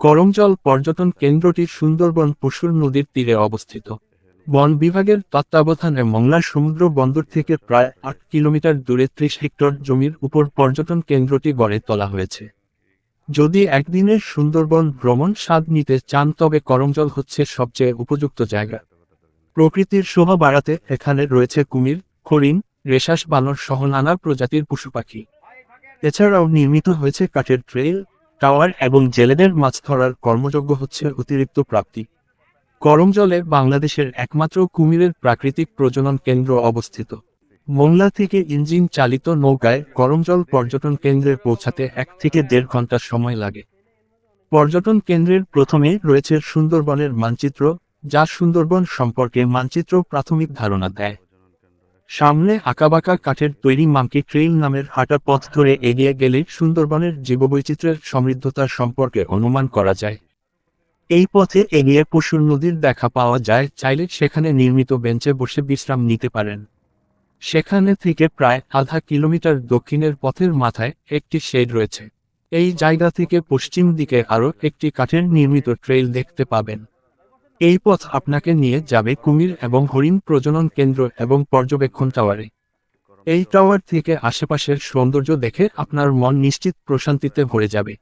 করমজল পর্যটন কেন্দ্রটি সুন্দরবন পশুর নদীর তীরে অবস্থিত। বন বিভাগের তত্ত্বাবধানে মংলা সমুদ্র বন্দর থেকে প্রায় আট কিলোমিটার দূরে ত্রিশ হেক্টর জমির উপর পর্যটন কেন্দ্রটি গড়ে তোলা হয়েছে। যদি একদিনের সুন্দরবন ভ্রমণ স্বাদ নিতে চান, তবে করমজল হচ্ছে সবচেয়ে উপযুক্ত জায়গা। প্রকৃতির শোভা বাড়াতে এখানে রয়েছে কুমির, হরিণ, রেশাস, বানর সহ নানা প্রজাতির পশু পাখি। এছাড়াও নির্মিত হয়েছে কাঠের ট্রেল টাওয়ার এবং জেলেদের মাছ ধরার কর্মযোগ্য হচ্ছে অতিরিক্ত প্রাপ্তি। করমজলে বাংলাদেশের একমাত্র কুমিরের প্রাকৃতিক প্রজনন কেন্দ্র অবস্থিত। মোংলা থেকে ইঞ্জিন চালিত নৌকায় করমজল পর্যটন কেন্দ্রে পৌঁছাতে এক থেকে দেড় ঘণ্টা সময় লাগে। পর্যটন কেন্দ্রের প্রথমে রয়েছে সুন্দরবনের মানচিত্র, যা সুন্দরবন সম্পর্কে মানচিত্র প্রাথমিক ধারণা দেয়। সামনে আঁকাবাঁকা কাঠের তৈরি মাঙ্কি ট্রেইল নামের হাঁটা পথ ধরে এগিয়ে গেলে সুন্দরবনের জীববৈচিত্র্যের সমৃদ্ধতার সম্পর্কে অনুমান করা যায়। এই পথে এগিয়ে পশুর নদীর দেখা পাওয়া যায়, চাইলে সেখানে নির্মিত বেঞ্চে বসে বিশ্রাম নিতে পারেন। সেখানে থেকে প্রায় আধা কিলোমিটার দক্ষিণের পথের মাথায় একটি শেড রয়েছে। এই জায়গা থেকে পশ্চিম দিকে আরও একটি কাঠের নির্মিত ট্রেইল দেখতে পাবেন। এই পথ আপনাকে নিয়ে যাবে কুমির এবং হরিণ প্রজনন কেন্দ্র এবং পর্যবেক্ষণ টাওয়ারে। এই টাওয়ার থেকে আশেপাশের সৌন্দর্য দেখে আপনার মন নিশ্চিত প্রশান্তিতে ভরে যাবে।